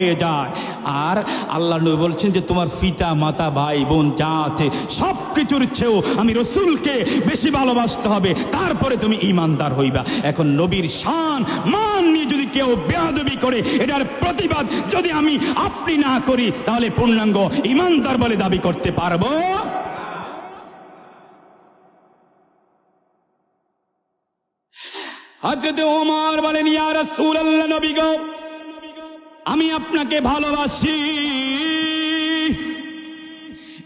যায়। আর আল্লাহ নবী বলছেন যে, তোমার পিতা, মাতা, ভাই, বোন যা আছে সব কিছুর আমি রসুলকে বেশি ভালোবাসতে হবে। তারপরে তুমি ইমানদার হইবা। এখন নবীর শান, মান নিয়ে যদি কেউ বেয়াদবি করে, এটার প্রতিবাদ যদি আমি আপনি না করি, তাহলে পূর্ণাঙ্গ ইমানদার বলে দাবি করতে পারব। হজরত ওমর বলেন, ইয়া রাসূলুল্লাহ, নবী গো আমি আপনাকে ভালোবাসি।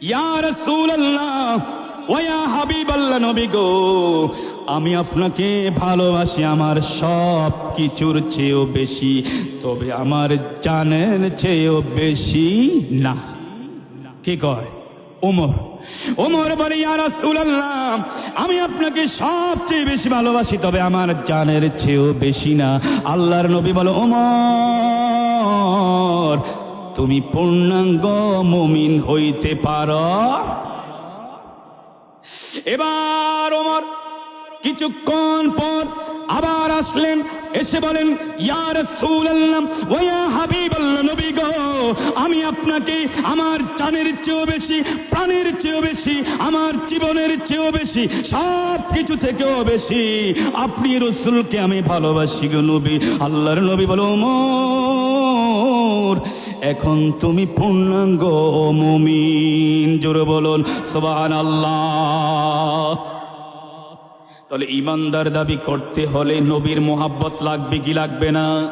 ইয়া রাসূলুল্লাহ ওয়া নবী গো, আমি আপনাকে ভালোবাসি আমার সব কিছুর চেয়েও বেশি, তবে আমার জানের চেয়েও বেশি না। কি কয়? ওমর। ওমর বলে, ইয়া রাসূলুল্লাহ, আমি আপনাকে সবচেয়ে বেশি ভালোবাসি, তবে আমার জানের চেয়েও বেশি না। আল্লাহর নবী বলো, ওমর। তুমি পূর্ণাঙ্গ মুমিন হইতে পারো। এবার ওমর কিছুক্ষণ পর আবার আসলেন, এসে বলেন, ইয়া রাসূলুল্লাহ, ওয়া হাবিবাল্লাহ, নবী গো, আমি আপনাকে আমার জানের চেয়েও বেশি, প্রাণের চেয়েও বেশি, আমার জীবনের চেয়েও বেশি সব কিছু থেকেও বেশি। আপনি রসুলকে আমি ভালোবাসি গো নবী। আল্লাহর নবী বলো মোর এখন তুমি পূর্ণাঙ্গ মুমিন। জোরে বলুন, সুবহানাল্লাহ। তাহলে ইমানদার দাবি করতে হলে নবীর মোহাব্বত লাগবে কি লাগবে না?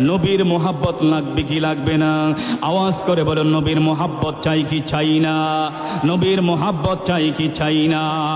নবীর মোহাব্বত লাগবে কি লাগবে না? আওয়াজ করে বলো নবীর মোহাব্বত চাই কি চাই না? নবীর মোহাব্বত চাই কি চাই না?